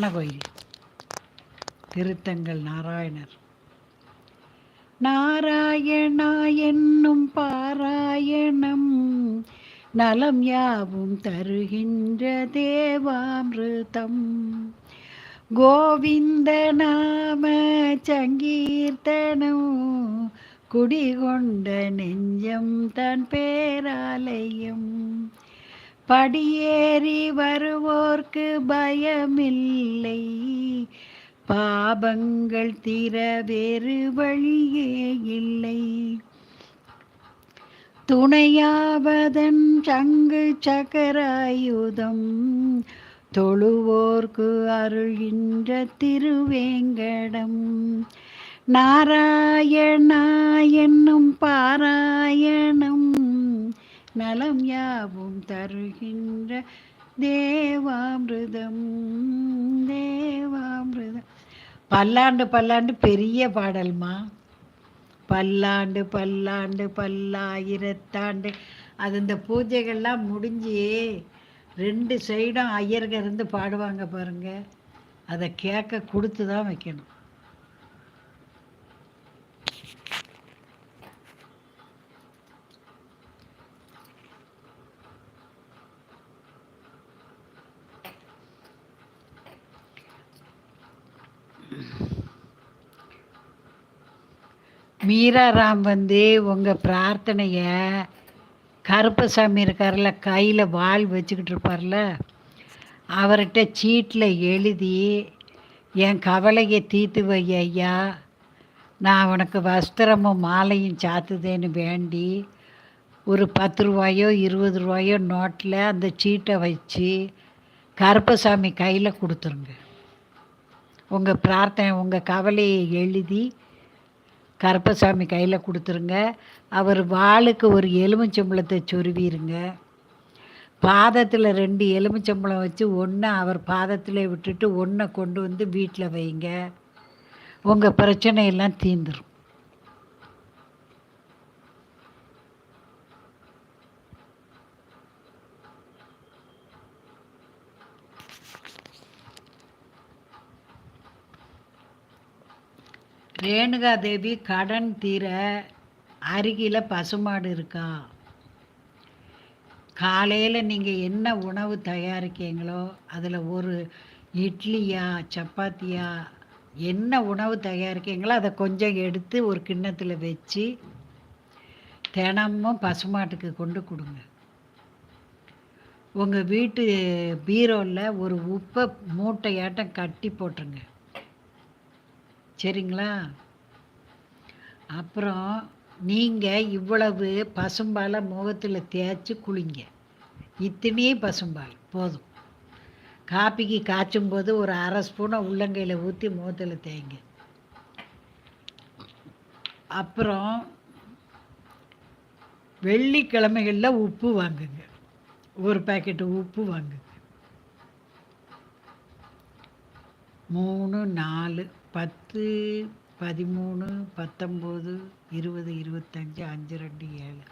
அழகான கோயில் திருத்தங்கள் நாராயணர். நாராயணா என்னும் பாராயணம் நலம் யாவும் தருகின்ற தேவாமிருதம். கோவிந்த நாம சங்கீர்த்தனம் குடிகொண்ட நெஞ்சம் தன் பேராலயம். படியேறி வருவோர்க்கு பயமில்லை. பாபங்கள் தீர வேறு வழியே இல்லை. துணையாவதன் சங்கு சக்கராயுதம் தொழுவோர்க்கு அருள்கின்ற திருவேங்கடம். நாராயணா என்னும் பாராயணம் நலம் யாவும் தருகின்ற தேவாமிருதம் தேவாமிருதம். பல்லாண்டு பல்லாண்டு பெரிய பாடல்மா. பல்லாண்டு பல்லாண்டு பல்லாயிரத்தாண்டு. அது இந்த பூஜைகள்லாம் முடிஞ்சு ரெண்டு சைடும் ஐயர்கள் இருந்து பாடுவாங்க பாருங்கள் அதை கேட்க கொடுத்து தான் வைக்கணும். மீராராம் வந்து உங்கள் பிரார்த்தனையை கருப்பசாமி இருக்கார்ல கையில் வாள் வச்சுக்கிட்டு இருப்பார்ல அவர்கிட்ட சீட்டில் எழுதி என் கவலையை தீர்த்து வை ஐயா நான் உனக்கு வஸ்திரமும் மாலையும் சாத்துதேன்னு வேண்டி ஒரு பத்து ரூபாயோ இருபது ரூபாயோ நோட்டில் அந்த சீட்டை வச்சு கருப்பசாமி கையில் கொடுத்துருங்க. உங்கள் பிரார்த்தனை உங்கள் கவலையை எழுதி கருப்பசாமி கையில் கொடுத்துருங்க. அவர் வாளுக்கு ஒரு எலுமிச்சம்பழத்தை சொருவிருங்க. பாதத்தில் ரெண்டு எலுமிச்சம்பழம் வச்சு ஒன்று அவர் பாதத்தில் விட்டுட்டு ஒன்றை கொண்டு வந்து வீட்டில் வைங்க. உங்கள் பிரச்சனையெல்லாம் தீந்துடும் ரேணுகா தேவி கடன் தீர அருகில் பசுமாடு இருக்கா? காலையில் நீங்கள் என்ன உணவு தயாரிக்கீங்களோ அதில் ஒரு இட்லியா சப்பாத்தியா என்ன உணவு தயாரிக்கீங்களோ அதை கொஞ்சம் எடுத்து ஒரு கிண்ணத்தில் வச்சு தினமும் பசுமாட்டுக்கு கொண்டு கொடுங்க. உங்கள் வீட்டு பீரோவில் ஒரு உப்பை மூட்டையாட்டம் கட்டி போட்டுருங்க. சரிங்களா? அப்புறம் நீங்கள் இவ்வளவு பசும்பாலை முகத்தில் தேய்ச்சி குளிங்க. இத்தனையே பசும்பால் போதும். காப்பிக்கு காய்ச்சும் போது ஒரு அரை ஸ்பூனை உள்ளங்கையில் ஊற்றி முகத்தில் தேய்ங்க. அப்புறம் வெள்ளிக்கிழமைகளில் உப்பு வாங்குங்க. ஒரு பேக்கெட்டு உப்பு வாங்குங்க. மூணு நாலு பத்து பதிமூணு பத்தொம்போது இருபது இருபத்தஞ்சி அஞ்சு ரெண்டு ஏழு.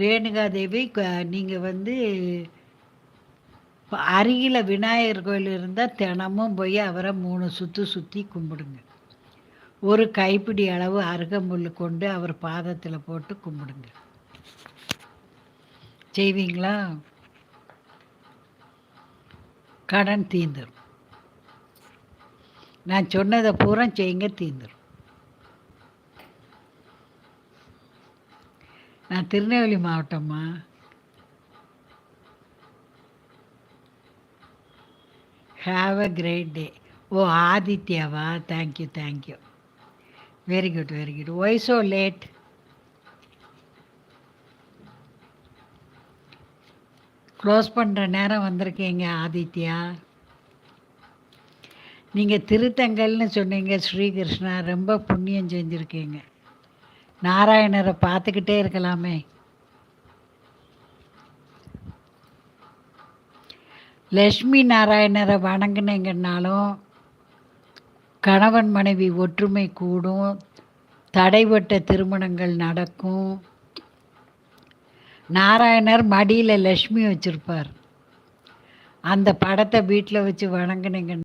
ரேணுகா தேவி நீங்கள் வந்து அருகில் விநாயகர் கோயில் இருந்தால் தினமும் போய் அவரை மூணு சுற்று சுற்றி கும்பிடுங்க. ஒரு கைப்பிடி அளவு அருகம்புல் கொண்டு அவர் பாதத்தில் போட்டு கும்பிடுங்க. செய்வீங்களா? கடன் தீந்துடும் நான் சொன்னதை பூரா செய்யுங்க தீர்ந்துடும் நான் திருநெல்வேலி மாவட்டம்மா. Have a great day O ஆதித்யாவா? Thank you thank you very good very good why so late close பண்ணுற நேரம் வந்திருக்கீங்க ஆதித்யா. நீங்கள் திருத்தங்கல்னு சொன்னீங்க ஸ்ரீகிருஷ்ணா ரொம்ப புண்ணியம் செஞ்சுருக்கீங்க. நாராயணரை பார்த்துக்கிட்டே இருக்கலாமே. லக்ஷ்மி நாராயணரை வணங்கினீங்கன்னாலும் கணவன் மனைவி ஒற்றுமை கூடும் தடைபட்ட திருமணங்கள் நடக்கும். நாராயணர் மடியில் லக்ஷ்மி வச்சுருப்பார். அந்த படத்தை வீட்டில் வச்சு வணங்கினீங்கன்னா